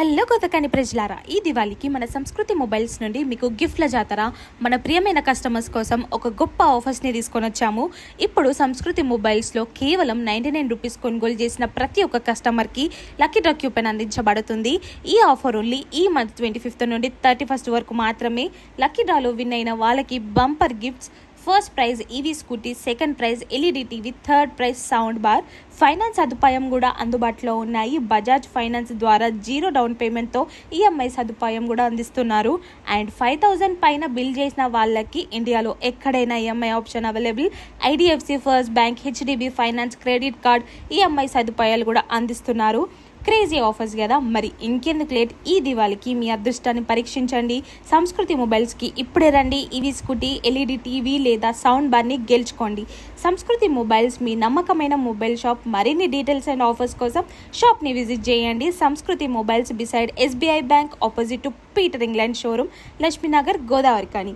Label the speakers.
Speaker 1: Hello కొత్తకాని ప్రజలారా ఈ దివాళీకి మన సంస్కృతి మొబైల్స్ నుండి మీకు గిఫ్ట్ల జాతర మన ప్రియమైన కస్టమర్స్ కోసం ఒక గొప్ప ఆఫర్స్ని తీసుకొని వచ్చాము. ఇప్పుడు సంస్కృతి మొబైల్స్లో కేవలం నైంటీ నైన్ రూపీస్ కొనుగోలు చేసిన ప్రతి ఒక్క కస్టమర్కి లక్కీ డ్రా కూపెన్ అందించబడుతుంది. ఈ ఆఫర్ ఓన్లీ ఈ మంత్ ట్వంటీ ఫిఫ్త్ నుండి థర్టీ ఫస్ట్ వరకు మాత్రమే లక్కీ డ్రాలో విన్ అయిన వాళ్ళకి bumper gifts first prize EV scooty second prize LED TV third prize sound bar finance సదుపాయం కూడా అందుబాటులో ఉన్నాయి. బజాజ్ ఫైనాన్స్ ద్వారా జీరో డౌన్ పేమెంట్తో ఈఎంఐ సదుపాయం కూడా అందిస్తున్నారు. అండ్ ఫైవ్ థౌజండ్ పైన బిల్ చేసిన వాళ్ళకి ఇండియాలో ఎక్కడైనా EMI option available IDFC first bank HDB finance credit card EMI సదుపాయాలు కూడా అందిస్తున్నారు. క్రేజీ ఆఫర్స్ కదా? మరి ఇంకెందుకు లేట్? ఈ దివాళికి మీ అదృష్టాన్ని పరీక్షించండి. సంస్కృతి మొబైల్స్కి ఇప్పుడే రండి. ఇవి స్కూటీ ఎల్ఈడి టీవీ లేదా సౌండ్ బార్ని గెలుచుకోండి. సంస్కృతి మొబైల్స్ మీ నమ్మకమైన మొబైల్ షాప్. మరిన్ని డీటెయిల్స్ అండ్ ఆఫర్స్ కోసం షాప్ని విజిట్ చేయండి. Sanskriti mobiles beside SBI bank opposite to Peter England showroom Lakshminagar Godavari కానీ.